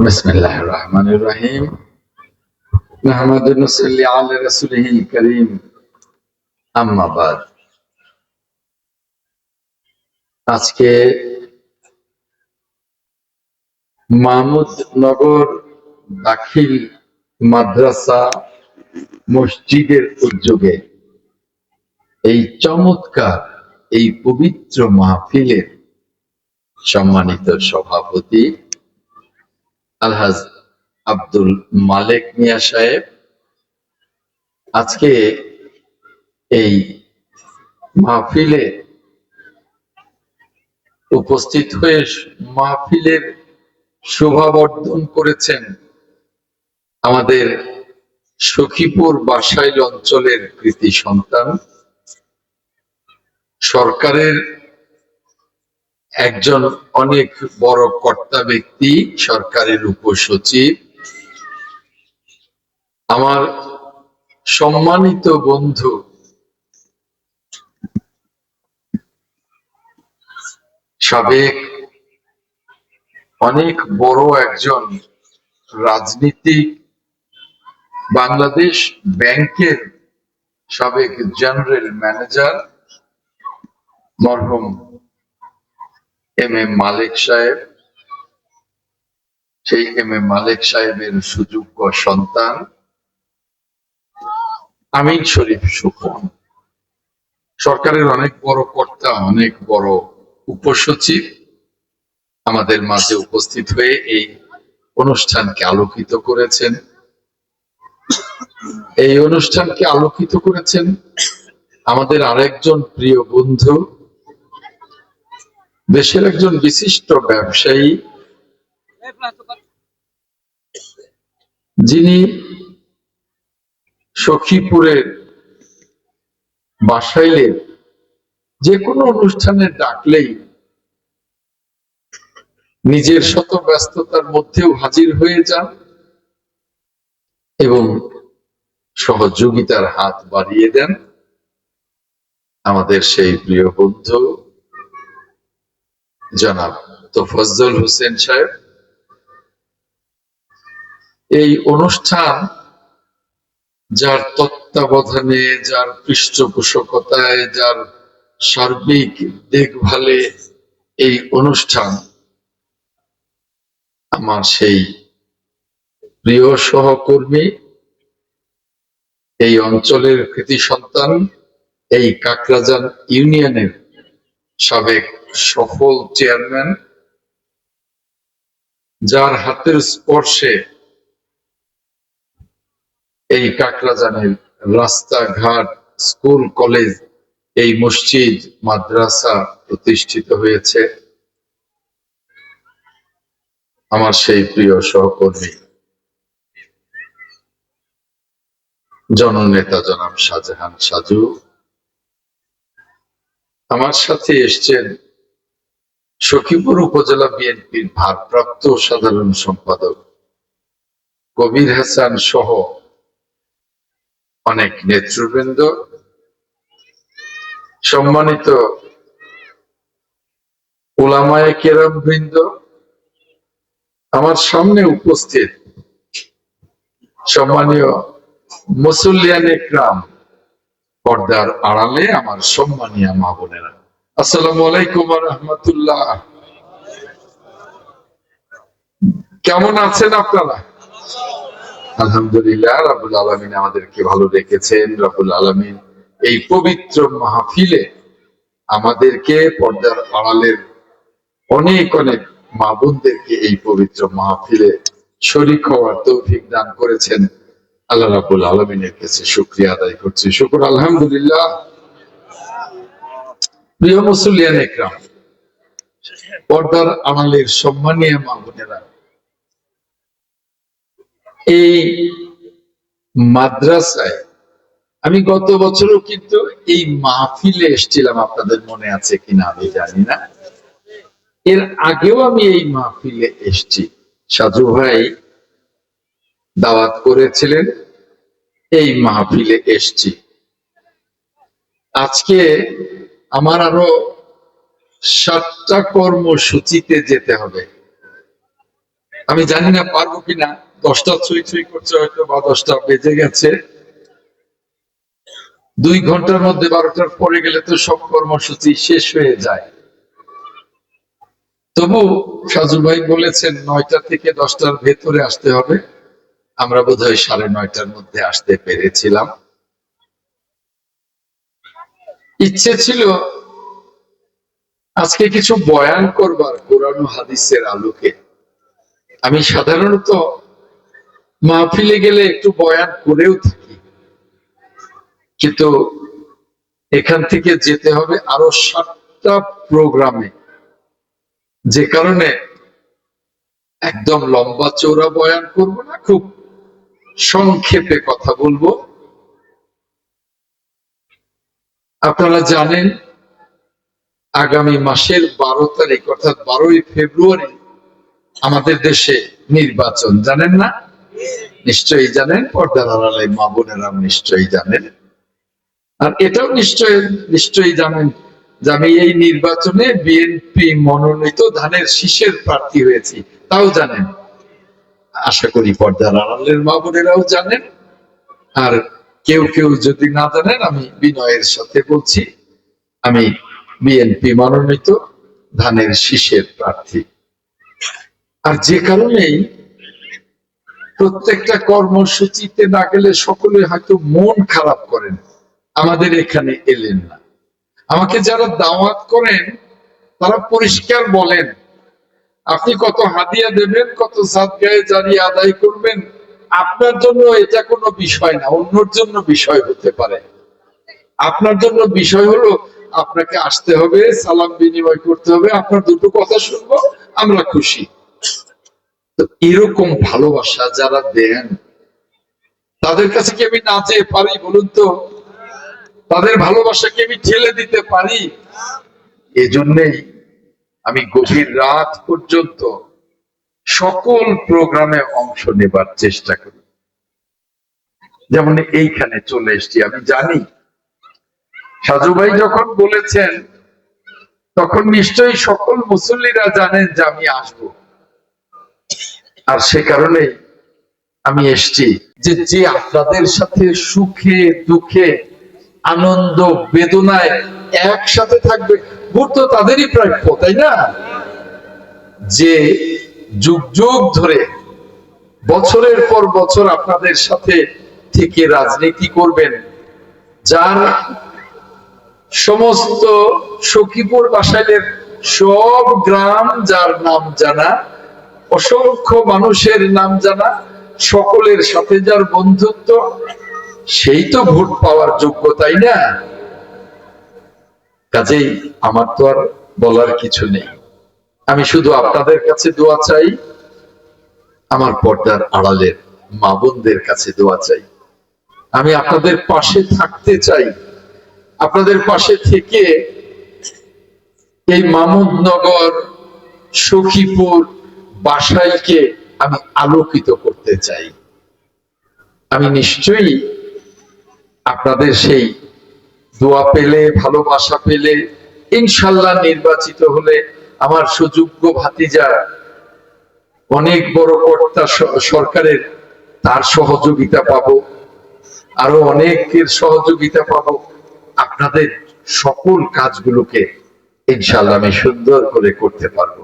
بسم الله الرحمن الرحيم نحمد ونصلي على رسوله الكريم أما بعد আজকে মাহমুদ নগর দাখিল মাদ্রাসা মসজিদের উদ্যোগে এই চমৎকার এই পবিত্র মাহফিলের সম্মানিত সভাপতি আলহাজ আব্দুল মালেক মিয়া সাহেব। আজকে এই মাহফিলে উপস্থিত হয়ে মাহফিলের শোভাবর্ধন করেছেন আমাদের সখীপুর বাসাইল অঞ্চলের কৃতি সন্তান। সরকারের একজন অনেক বড় কর্তা ব্যক্তি, সরকারের উপসচিব। আমার সম্মানিত বন্ধু, সাবেক অনেক বড় একজন রাজনীতিক বাংলাদেশ ব্যাংকের সাবেক জেনারেল ম্যানেজার, মরহুম এম এম মালিক সাহেব। সেই এম এম মালিক সাহেবের সুযোগ্য সন্তান আমিন শরীফ সুফন সরকারের অনেক বড় কর্তা, অনেক বড় উপসচিব আমাদের মাঝে উপস্থিত হয়ে এই অনুষ্ঠানকে আলোকিত করেছেন। এই অনুষ্ঠানকে আলোকিত করেছেন আমাদের আরেকজন প্রিয় বন্ধু দেশের একজন বিশিষ্ট ব্যবসায়ী যিনি সখীপুরের বাসাইলের যে কোনো অনুষ্ঠানে ডাকলেই নিজের শত ব্যস্ততার মধ্যেও হাজির হয়ে যান এবং সহযোগিতার হাত বাড়িয়ে দেন। আমাদের সেই প্রিয় বন্ধু জনাব। ফজল হোসেন সাহেব, এই অনুষ্ঠান যার তত্ত্বাবধানে, যার পৃষ্ঠপোষকতায়, যার সার্বিক দেখভালে এই অনুষ্ঠান আমার সেই প্রিয় সহকর্মী, এই অঞ্চলের কৃতি সন্তান, এই কাকরাজান ইউনিয়নের সাবেক সফল চেয়ারম্যান, যার হাতের স্পর্শে এই কাকরাজানের রাস্তাঘাট, স্কুল, কলেজ, এই মসজিদ, মাদ্রাসা প্রতিষ্ঠিত হয়েছে। আমার সেই প্রিয় সহকর্মী, জননেতা জনাব শাহজাহান সাজু। আমার সাথে এসছেন সখীপুর উপজেলা বিএনপির ভারপ্রাপ্ত সাধারণ সম্পাদক কবির হাসান সহ অনেক নেতৃবৃন্দ, সম্মানিত ওলামায় কেরাম বৃন্দ, আমার সামনে উপস্থিত সম্মানীয় মুসল্লিয়ান একরাম পর্দার আড়ালে আমার সম্মানীয় মা বোনেরা। আসসালামু আলাইকুম রহমতুল্লাহ। কেমন আছেন আপনারা? আলহামদুলিল্লাহ রাবুল আলমিন আমাদেরকে ভালো রেখেছেন রাবুল আলমিন এই পবিত্র মাহফিলে আমাদেরকে পর্দার আড়ালের অনেক অনেক মা বোনদেরকে এই পবিত্র মাহফিলে শরিক হওয়ার তৌফিক দান করেছেন। আল্লাহ রাবুল আলমিনের কাছে শুক্রিয়া আদায় করছি। শুক্র, আলহামদুলিল্লাহ। প্রিয় মুসলিয়ান একরাম, পর্দার আড়ালের সম্মানীয় মা বোনেরা, এই মাদ্রাসায় আমি গত বছরও কিন্তু এই মাহফিলে এসেছিলাম। আপনাদের মনে আছে কিনা আমি জানি না। এর আগেও আমি এই মাহফিলে এসছি। সাজু ভাই দাওয়াত করেছিলেন, এই মাহফিলে এসছি। আজকে আমার আরও সাতটা কর্মসূচিতে যেতে হবে। আমি জানি না পারব কিনা, দশটা ছুঁই ছুঁই করছে হয়তো বা দশটা বেজে গেছে। দুই ঘণ্টার মধ্যে বারোটার পরে গেলে তো সব কর্মসূচি শেষ হয়ে যায়। তবু সাজু ভাই বলেছেন, নয়টা থেকে দশটার ভেতরে আসতে হবে। আমরা বোধহয় সাড়ে নয়টার মধ্যে আসতে পেরেছিলাম। ইচ্ছে ছিল আজকে কিছু বয়ান করবার কোরআন হাদিসের আলোকে। আমি সাধারণত মাহফিলে গেলে একটু বয়ান করেও থাকি। কিন্তু এখান থেকে যেতে হবে আরও সাতটা প্রোগ্রামে। যে কারণে একদম লম্বা চৌড়া বয়ান করব না, খুব সংক্ষেপে কথা বলব। আপনারা জানেন, আগামী মাসের বারো তারিখ, অর্থাৎ বারোই ফেব্রুয়ারি আমাদের দেশে নির্বাচন। জানেন না? নিশ্চয়ই জানেন, পর্দার আড়ালে মা বোনেরা নিশ্চয়ই জানেন। আর এটাও নিশ্চয় নিশ্চয়ই জানেন যে আমি এই নির্বাচনে বিএনপি মনোনীত ধানের শীষের প্রার্থী হয়েছি। তাও জানেন। আশা করি পর্দার আড়ালের মা বোনেরাও জানেন। আর কেউ কেউ যদি না জানেন, আমি বিনয়ের সাথে বলছি, আমি বিএনপি মনোনীত ধানের শীষের প্রার্থী। আর যে কারণেই প্রত্যেকটা কর্মসূচিতে না গেলে সকলে হয়তো মন খারাপ করেন, আমাদের এখানে এলেন না। আমাকে যারা দাওয়াত করেন, তারা পরিষ্কার বলেন আপনি কত হাদিয়া দেবেন, কত সাদগায়ে জারি আদায় করবেন, আপনার জন্য এটা কোনো বিষয় না, অন্যর জন্য বিষয় হতে পারে। আপনার জন্য বিষয় হলো, আপনাকে আসতে হবে, সালাম বিনিময় করতে হবে, আপনার দুটো কথা শুনব, আমরা খুশি। তো এরকম ভালোবাসা যারা দেন, তাদের কাছে কি আমি না যেয়ে পারি বলুন তো? তাদের ভালোবাসা ভালোবাসাকে আমি ঠেলে দিতে পারি? এজন্যই আমি গভীর রাত পর্যন্ত সকল প্রোগ্রামে অংশ নেবার চেষ্টা করি। যেমন এইখানে চলে এসছি, আমি জানি। সাজু ভাই যখন বলেছেন, তখন নিশ্চয়ই সকল মুসল্লিরা জানেন যে আমি আসব। আর সে কারণে আমি এসছি যে যে আপনাদের সাথে সুখে, দুঃখে, আনন্দ, বেদনায় একসাথে থাকবে ভোট তো তাদেরই প্রাপ্য, তাই না? যে যুগ যুগ ধরে বছরের পর বছর আপনাদের সাথে থেকে রাজনীতি করবেন, যার সমস্ত সখীপুর বাসাইলের সব গ্রাম যার নাম জানা, অসংখ্য মানুষের নাম জানা, সকলের সাথে যার বন্ধুত্ব, সেই তো ভোট পাওয়ার যোগ্য, তাই না? কাজেই আমার তো আর বলার কিছু নেই। আমি শুধু আপনাদের কাছে দোয়া চাই, আমার পর্দার আড়ালের মা বোনদের কাছে দোয়া চাই। আমি আপনাদের পাশে থাকতে চাই। আপনাদের পাশে থেকে এই মামুদনগর সখীপুর বাসাইকে আমি আলোকিত করতে চাই। আমি নিশ্চয়ই আপনাদের সেই দোয়া পেলে, ভালোবাসা পেলে, ইনশাল্লাহ নির্বাচিত হলে আমার সুযোগ্য ভাতিজা, অনেক বড় কর্তা সরকারের তার সহযোগিতা পাব, আরও অনেকের সহযোগিতা পাব। আপনাদের সকল কাজগুলোকে ইনশাল্লাহ আমি সুন্দর করে করতে পারব।